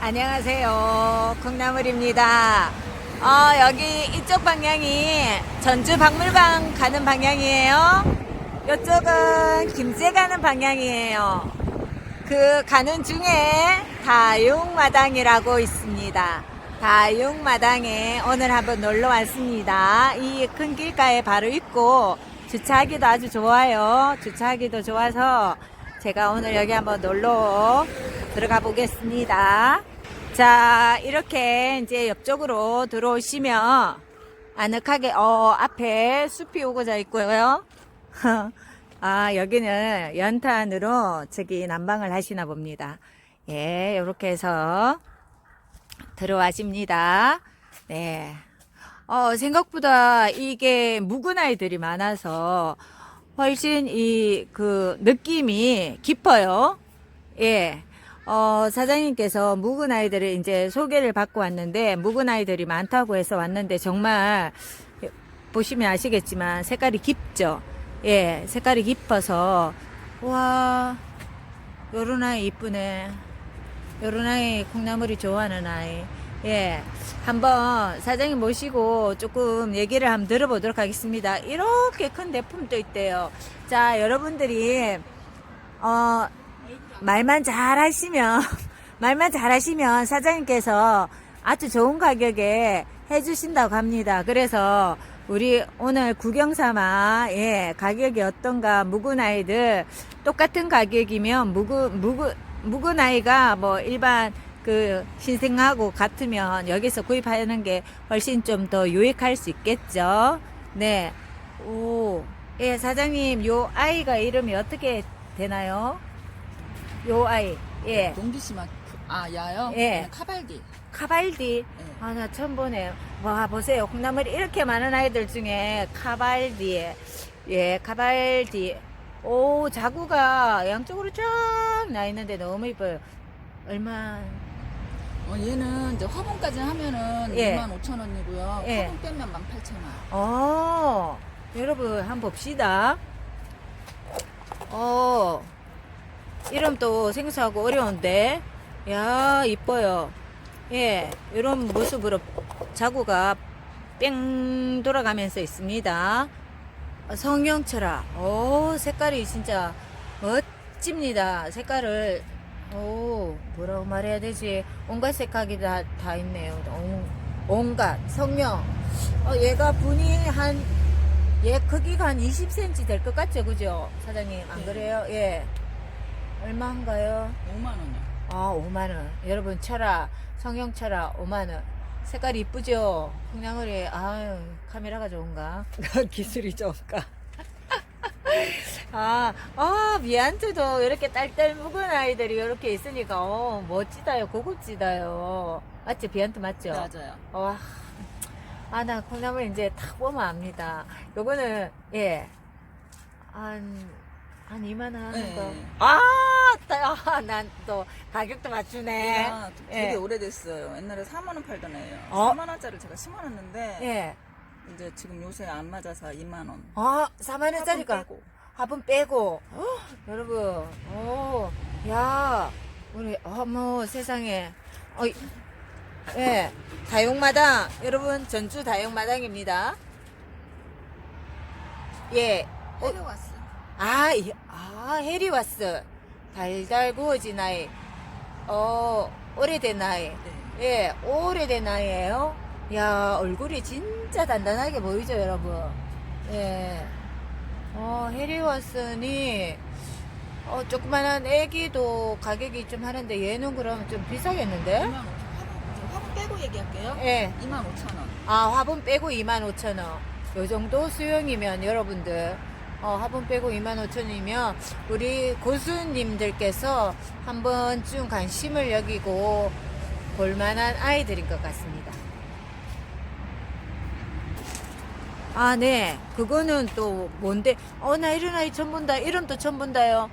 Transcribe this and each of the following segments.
안녕하세요. 콩나물입니다. 어, 여기 이쪽 방향이 전주 박물관 가는 방향이에요. 이쪽은 김제 가는 방향이에요. 그 가는 중에 다육마당이라고 있습니다. 다육마당에 오늘 한번 놀러 왔습니다. 이 큰 길가에 바로 있고 주차하기도 아주 좋아요. 주차하기도 좋아서 제가 오늘 여기 한번 놀러 들어가 보겠습니다. 자, 이렇게 이제 옆쪽으로 들어오시면 아늑하게 어 앞에 숲이 오고자 있고요. 아, 여기는 연탄으로 저기 난방을 하시나 봅니다. 예, 이렇게 해서 들어와십니다. 네. 어, 생각보다 이게 묵은 아이들이 많아서 훨씬 이 그 느낌이 깊어요. 예. 어, 사장님께서 묵은 아이들을 이제 소개를 받고 왔는데 묵은 아이들이 많다고 해서 왔는데 정말 보시면 아시겠지만 색깔이 깊죠. 예, 색깔이 깊어서 와 요런 아이 이쁘네. 요런 아이 콩나물이 좋아하는 아이. 예, 한번 사장님 모시고 조금 얘기를 한번 들어보도록 하겠습니다. 이렇게 큰 대품도 있대요. 자, 여러분들이 어 말만 잘 하시면 말만 잘 하시면 사장님께서 아주 좋은 가격에 해주신다고 합니다. 그래서 우리 오늘 구경 삼아 예 가격이 어떤가 묵은 아이들 똑같은 가격이면 묵은 묵은 묵은 아이가 뭐 일반 그 신생하고 같으면 여기서 구입하는 게 훨씬 좀 더 유익할 수 있겠죠. 네. 오. 예, 사장님, 요 아이가 이름이 어떻게 되나요? 요 아이. 예. 동기시마 아 야요? 예. 네, 카발디. 카발디. 예. 아, 나 처음 보네요. 와, 보세요. 콩나물이 이렇게 많은 아이들 중에 카발디. 예, 카발디. 오, 자구가 양쪽으로 쫙 나 있는데 너무 이뻐요. 얼마? 어, 얘는 이제 화분까지 하면은 예. 25,000원이고요. 예. 화분 빼면 18,000원. 어, 여러분, 한번 봅시다. 어, 이름 또 생소하고 어려운데, 야, 이뻐요. 예, 이런 모습으로 자구가 뺑 돌아가면서 있습니다. 어, 성형철아, 오, 색깔이 진짜 멋집니다. 색깔을, 오, 뭐라고 말해야 되지? 온갖 색깔이 다, 다 있네요. 온, 온갖, 성형. 어, 얘가 분이 한, 얘 크기가 한 20cm 될 것 같죠? 그죠? 사장님, 안 네. 그래요? 예. 얼마인가요? 5만 원이요. 아, 5만 원. 여러분, 철아, 성형 철아, 5만 원. 색깔이 이쁘죠? 콩나물이, 아유, 카메라가 좋은가? 기술이 좋은가? 아, 아, 미안트도 이렇게 딸딸 묵은 아이들이 이렇게 있으니까, 어, 멋지다요. 고급지다요. 맞죠? 비안트 맞죠? 맞아요. 와, 아, 나 콩나물 이제 탁 보면 압니다. 요거는, 예, 한, 한 2만 원 하는 네. 거. 아, 아, 난 또 가격도 맞추네. 얘가 되게 예. 오래됐어요. 옛날에 4만 원 팔던 애예요. 어? 4만 원짜리를 제가 심어놨는데 예. 이제 지금 요새 안 맞아서 2만 원. 아, 4만 원짜리가 빼고. 화분 빼고. 여러분, 오, 야, 우리, 어머, 세상에. 어, 예, 다육마당. 여러분, 전주 다육마당입니다. 예, 어, 데려왔어. 아, 이- 아, 해리 왔어. 달달 구워진 아이. 어, 오래된 아이. 네. 예, 오래된 아이예요. 야, 얼굴이 진짜 단단하게 보이죠, 여러분. 예. 어, 해리워슨이 어, 조그만한 애기도 가격이 좀 하는데 얘는 그럼 좀 비싸겠는데? 2만 5천 화분, 화분 빼고 얘기할게요. 예. 2만 5천 원. 아, 화분 빼고 25,000원. 요 정도 수용이면 여러분들, 어, 화분 빼고 25,000원이면 우리 고수님들께서 한 번쯤 관심을 여기고 볼만한 아이들인 것 같습니다. 아, 네. 그거는 또 뭔데? 어, 나 이런 아이 처음 본다. 이름도 처음 본다요.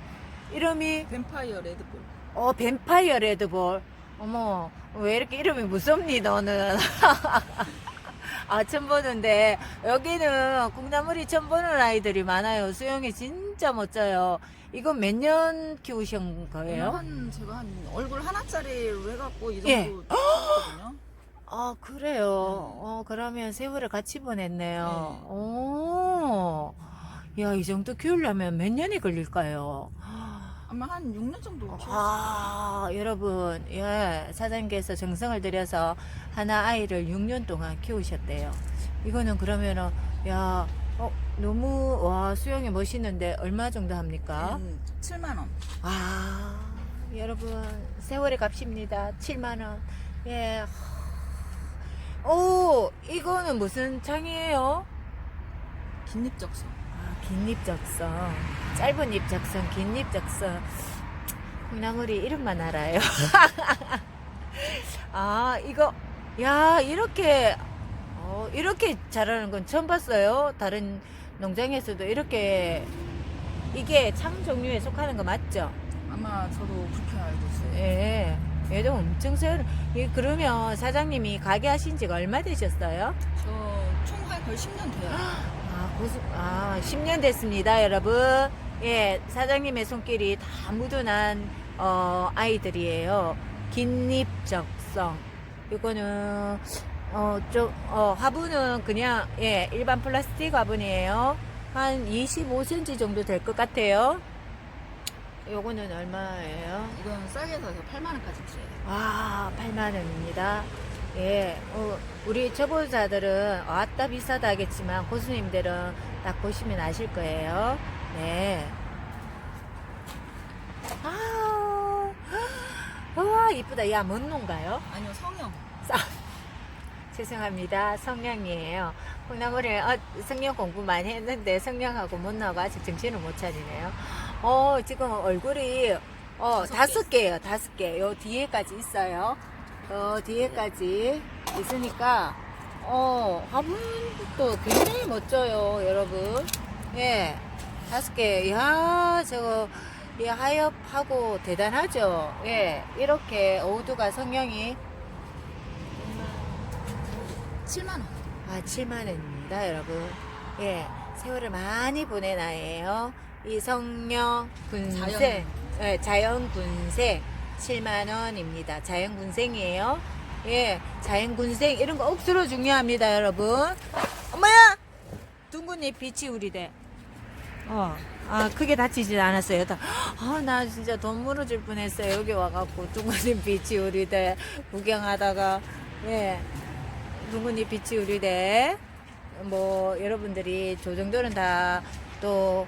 이름이, 뱀파이어 레드볼. 어, 뱀파이어 레드볼. 어머, 왜 이렇게 이름이 무섭니, 너는? 아, 처음 보는데, 여기는 콩나물이 처음 보는 아이들이 많아요. 수영이 진짜 멋져요. 이건 몇 년 키우신 거예요? 한 제가 한 얼굴 하나짜리로 해갖고 이 예. 정도 키웠거든요. 아, 그래요. 어, 그러면 세월을 같이 보냈네요. 네. 오. 야, 이 정도 키우려면 몇 년이 걸릴까요? 아마 한 6년 정도. 아, 여러분, 예, 사장님께서 정성을 들여서 하나 아이를 6년 동안 키우셨대요. 이거는 그러면은, 야, 어, 너무, 와, 수영이 멋있는데 얼마 정도 합니까? 음, 7만 원. 아, 여러분, 세월의 값입니다. 7만원. 예. 오, 이거는 무슨 창이에요? 긴립적소. 아, 긴잎 적성. 짧은 잎 적성, 긴잎 적성. 콩나물이 이름만 알아요. 아, 이거, 야, 이렇게, 어, 이렇게 자라는 건 처음 봤어요. 다른 농장에서도 이렇게, 이게 창 종류에 속하는 거 맞죠? 아마 저도 그렇게 알고 있어요. 예. 얘도 엄청 세요. 예, 그러면 사장님이 가게 하신 지가 얼마 되셨어요? 저총 거의 10년 돼요. 아, 고수, 아, 10년 됐습니다, 여러분. 예, 사장님의 손길이 다 묻어난, 어, 아이들이에요. 긴잎적성. 이거는, 어, 좀, 어, 화분은 그냥, 예, 일반 플라스틱 화분이에요. 한 25cm 정도 될 것 같아요. 요거는 얼마예요? 이건 싸게 사서 8만 원까지 드려요. 아, 8만원입니다. 예, 어, 우리 초보자들은 아따 비싸다 하겠지만 고수님들은 딱 보시면 아실 거예요. 네. 아, 와, 이쁘다. 야, 뭔 놈가요? 아니요 성형. 죄송합니다. 성냥이에요. 콩나물에 어, 성냥 공부 많이 했는데 성냥하고 못 나가 아직 정신을 못 차리네요. 어, 지금 얼굴이 어, 다섯 다섯 개예요. 다섯 개. 요 뒤에까지 있어요. 어, 뒤에까지 있으니까 어, 화분도 굉장히 멋져요, 여러분. 예. 다섯 개. 야, 저거 이 하엽하고 대단하죠. 예. 이렇게 오두가 성형이 7만 원. 아, 7만원입니다, 여러분. 예, 세월을 많이 보낸 아이예요. 이성령 군생, 자연. 예, 자연 군생 7만원입니다. 자연군생이에요. 예, 자연군생, 이런 거 억수로 중요합니다, 여러분. 엄마야! 둥근잎 빛이 우리대. 어, 아, 크게 다치진 않았어요. 다, 아, 나 진짜 돈 무너질 뻔 했어요. 여기 와갖고 둥근잎 빛이 우리대 구경하다가, 예. 둥근잎 빛이 우리대. 뭐, 여러분들이 저 정도는 다 또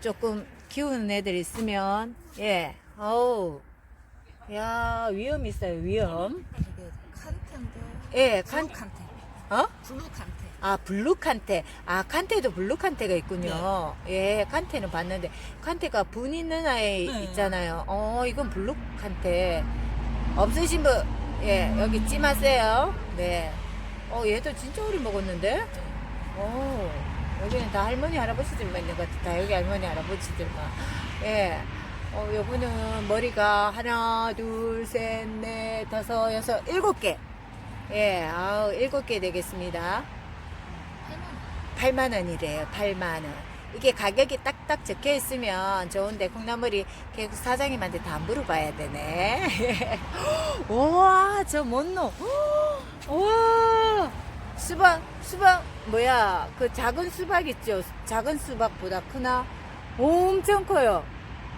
조금 키우는 애들 있으면, 예, 어우, 야, 위험 있어요, 위험. 이게 칸테인데. 예, 블루 칸, 칸테. 어? 블루 칸테. 아, 블루 칸테. 아, 칸테도 블루 칸테가 있군요. 예, 칸테는 봤는데, 칸테가 분 있는 아이 네. 있잖아요. 어, 이건 블루 칸테. 없으신 분, 예, 여기 찜하세요. 네. 어, 얘도 진짜 오래 먹었는데? 어, 여기는 다 할머니, 할아버지들만 있는 것 같아. 다 여기 할머니, 할아버지들만. 예. 어, 요거는 머리가 하나, 둘, 셋, 넷, 다섯, 여섯, 일곱 개. 예, 아우, 일곱 개 되겠습니다. 8만 원. 8만 원이래요. 8만 원. 이게 가격이 딱딱 적혀 있으면 좋은데 콩나물이 계속 사장님한테 다 물어봐야 되네. 우와, 저뭔 놈? 우와, 수박, 수박 뭐야? 그 작은 수박 있죠? 작은 수박보다 크나? 엄청 커요.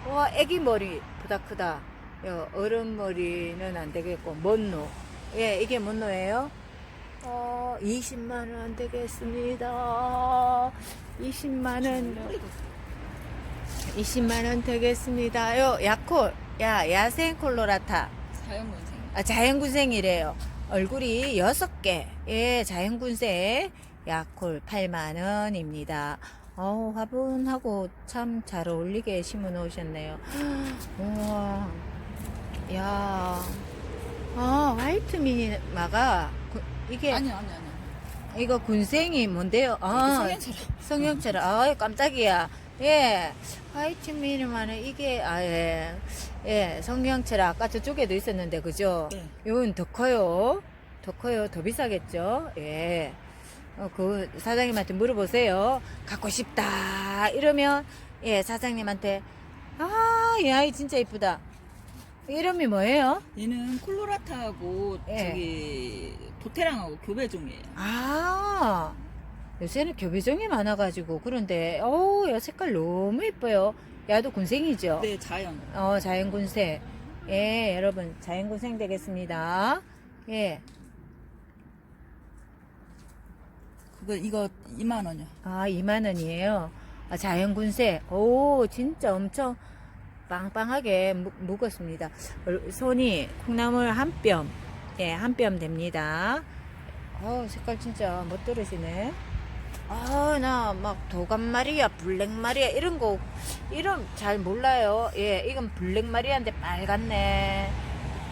와, 애기 머리보다 크다. 요, 어른 머리는 안 되겠고, 뭔노? 예, 이게 뭔노예요? 어, 20만 원 되겠습니다. 20만 원, 20만 원 되겠습니다. 요, 야콜, 야, 야생 콜로라타. 자연군생. 아, 자연군생이래요. 얼굴이 여섯 개. 예, 자연군생. 야콜 8만 원입니다. 어, 화분하고 참 잘 어울리게 심어 놓으셨네요. 우와. 야. 아, 화이트 미니마가 구- 이게 아니요, 아니요, 아니요. 이거 군생이 뭔데요? 아, 성형처럼. 성형처럼. 아, 깜짝이야. 예. 화이트 미니마는 이게 아 예 예, 성형처럼 아까 저쪽에도 있었는데 그죠? 네. 이건 더 커요. 더 커요. 더 비싸겠죠? 예. 어, 그 사장님한테 물어보세요. 갖고 싶다. 이러면 예, 사장님한테 아, 이 아이 진짜 이쁘다. 이름이 뭐예요? 얘는 콜로라타하고 예. 저기 도테랑하고 교배종이에요. 아, 요새는 교배종이 많아가지고 그런데 어우, 야 색깔 너무 이뻐요. 야도 군생이죠? 네, 자연. 어, 자연 군생. 예, 여러분, 자연 군생 되겠습니다. 예. 그거 이거 2만 원이요. 아, 2만 원이에요. 아, 자연군생. 오, 진짜 엄청 빵빵하게 무, 묵었습니다. 얼- 손이 콩나물 한 뼘. 예, 한 뼘 됩니다. 어, 색깔 진짜 못 떨어지네. 아, 나 막 도감마리아, 블랙마리아 이런 거 이름 잘 몰라요. 예, 이건 블랙마리아인데 빨갛네.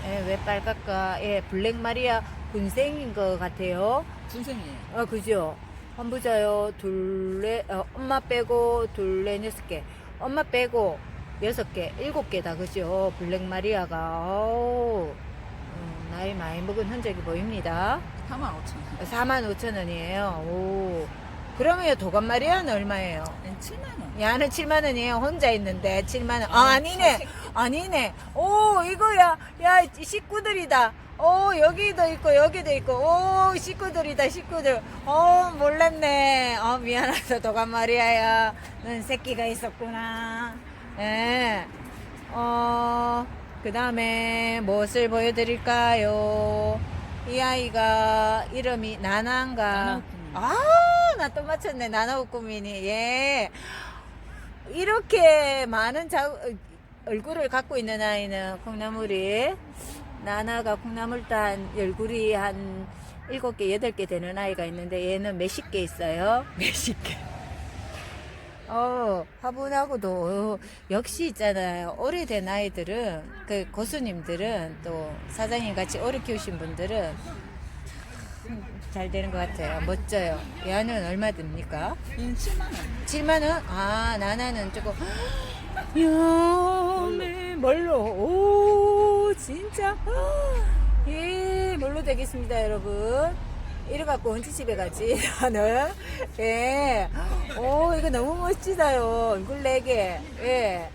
예, 왜 빨갛까? 예, 블랙마리아 군생인 것 같아요. 군생이에요. 아, 그죠? 한 부자요. 둘레, 어, 엄마 빼고 둘레 여섯 개. 엄마 빼고 여섯 개, 일곱 개다. 그죠? 블랙마리아가. 어우, 음, 나이 많이 먹은 흔적이 보입니다. 4만 5천 원. 4만 5천 원이에요. 오. 그러면 도감마리아는 얼마예요? 얘는 7만 원. 야는 7만 원이에요. 혼자 있는데 7만 원. 아, 아니네. 아니네. 오, 이거야. 야, 식구들이다. 오, 여기도 있고 여기도 있고. 오, 식구들이다. 식구들. 어, 몰랐네. 어, 미안하다. 도감 마리아야. 넌 새끼가 있었구나. 예. 어, 그 다음에 무엇을 보여드릴까요? 이 아이가 이름이 나나인가? 나나우꾸미. 아, 나 또 맞췄네. 나나우꾸미니. 예. 이렇게 많은 자, 얼굴을 갖고 있는 아이는 콩나물이 나나가 콩나물단 얼굴이 한 일곱 개, 여덟 개 되는 아이가 있는데 얘는 몇십 개 있어요. 몇십 개. 어, 화분하고도 어, 역시 있잖아요. 오래된 아이들은 그 고수님들은 또 사장님 같이 오래 키우신 분들은 참잘 되는 것 같아요. 멋져요. 얘는 얼마 듭니까? 얘는 7만 원. 7만 원? 아, 나나는 조금 야, 네, 뭘로? 오, 진짜. 예, 뭘로 되겠습니다, 여러분. 이래 갖고 언제 집에 가지? 나는. 예. 오, 이거 너무 멋지다요. 얼굴 네 개. 예.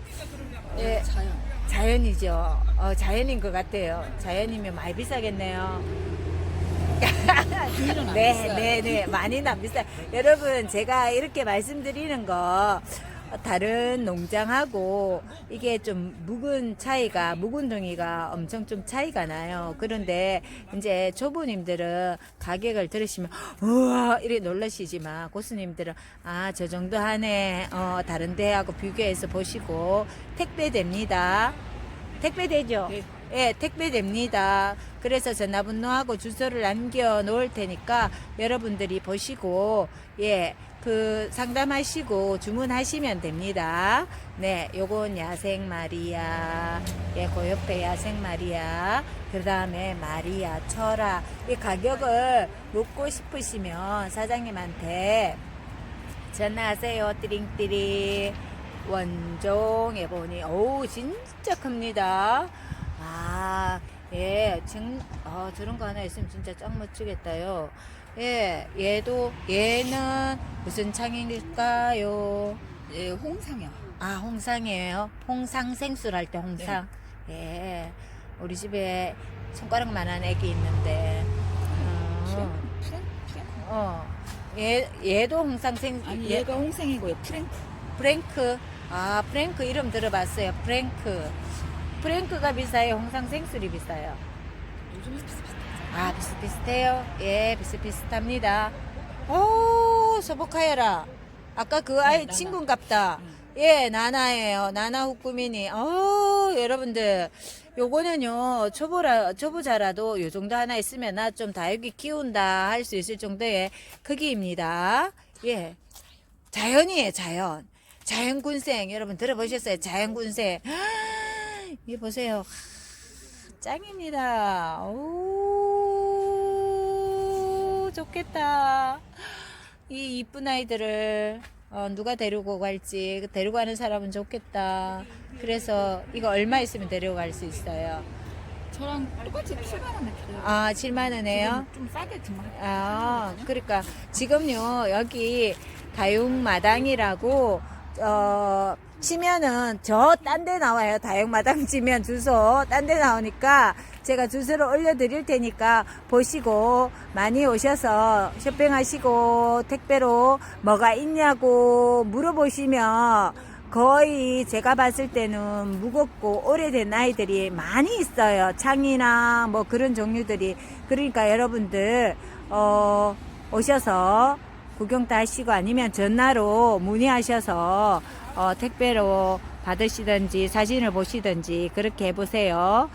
예. 자연. 자연이죠. 어, 자연인 것 같아요. 자연이면 많이 비싸겠네요. 안 네. 네, 네. 많이는 안 비싸요. 여러분, 제가 이렇게 말씀드리는 거, 다른 농장하고 이게 좀 묵은 차이가, 묵은 동이가 엄청 좀 차이가 나요. 그런데 이제 초보님들은 가격을 들으시면, 우와, 이렇게 놀라시지만, 고수님들은, 아, 저 정도 하네. 어, 다른 데하고 비교해서 보시고, 택배 됩니다. 택배 되죠? 네. 예, 택배 됩니다. 그래서 전화번호하고 주소를 남겨 놓을 테니까 여러분들이 보시고, 예, 그 상담하시고 주문하시면 됩니다. 네, 요건 야생 마리아, 예, 그 옆에 야생 마리아, 그 다음에 마리아, 철아. 이 가격을 묻고 싶으시면 사장님한테 전화하세요. 띠링띠링. 원종에 보니, 어우, 진짜 큽니다. 아, 예, 정, 아, 저런 거 하나 있으면 진짜 짱 멋지겠다요. 예, 얘도, 얘는 무슨 창일일까요? 얘 홍상이야. 아, 홍상이에요. 홍상 생술 할 때 홍상. 예, 우리 집에 손가락만한 애기 있는데, 어, 프랭? 프랭? 어, 얘, 얘도 홍상 생, 아니 얘- 얘가 홍생이고 얘 프랭크. 프랭크. 아, 프랭크 이름 들어봤어요. 프랭크. 프랭크가 비싸요. 홍상 생술이 비싸요. 요즘 비슷비슷하죠. 아, 비슷비슷해요. 예, 비슷비슷합니다. 오, 소복하여라. 아까 그 아이 나나. 친구인갑다. 응. 예, 나나예요. 나나 후꾸미니. 어, 여러분들. 요거는요, 초보라, 초보자라도 요 정도 하나 있으면 나 좀 다육이 키운다 할 수 있을 정도의 크기입니다. 예. 자연이에요, 자연. 자연군생. 여러분 들어보셨어요? 자연군생. 이 보세요. 짱입니다. 오, 좋겠다. 이 이쁜 아이들을 어, 누가 데리고 갈지 데리고 가는 사람은 좋겠다. 그래서 이거 얼마 있으면 데리고 갈수 있어요? 저랑 똑같이 7만 원에. 아, 7만 원에요? 좀 싸게 주면 아, 그러니까 지금요 여기 다육마당이라고 어 치면은 저 딴 데 나와요. 다육마당 치면 주소 딴 데 나오니까 제가 주소를 올려드릴 테니까 보시고 많이 오셔서 쇼핑하시고 택배로 뭐가 있냐고 물어보시면 거의 제가 봤을 때는 무겁고 오래된 아이들이 많이 있어요. 창이나 뭐 그런 종류들이. 그러니까 여러분들, 어, 오셔서 구경도 하시고 아니면 전화로 문의하셔서 어, 택배로 받으시든지 사진을 보시든지 그렇게 해보세요.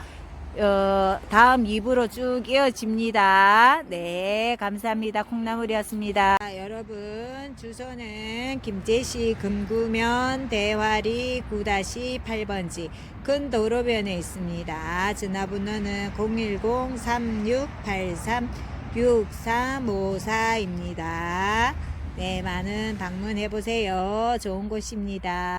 어, 다음 2부로 쭉 이어집니다. 네, 감사합니다. 콩나물이었습니다. 여러분, 주소는 김제시 금구면 대화리 9-8번지 큰 도로변에 있습니다. 전화번호는 010-3683-6354입니다. 네, 많은 방문해 보세요. 좋은 곳입니다.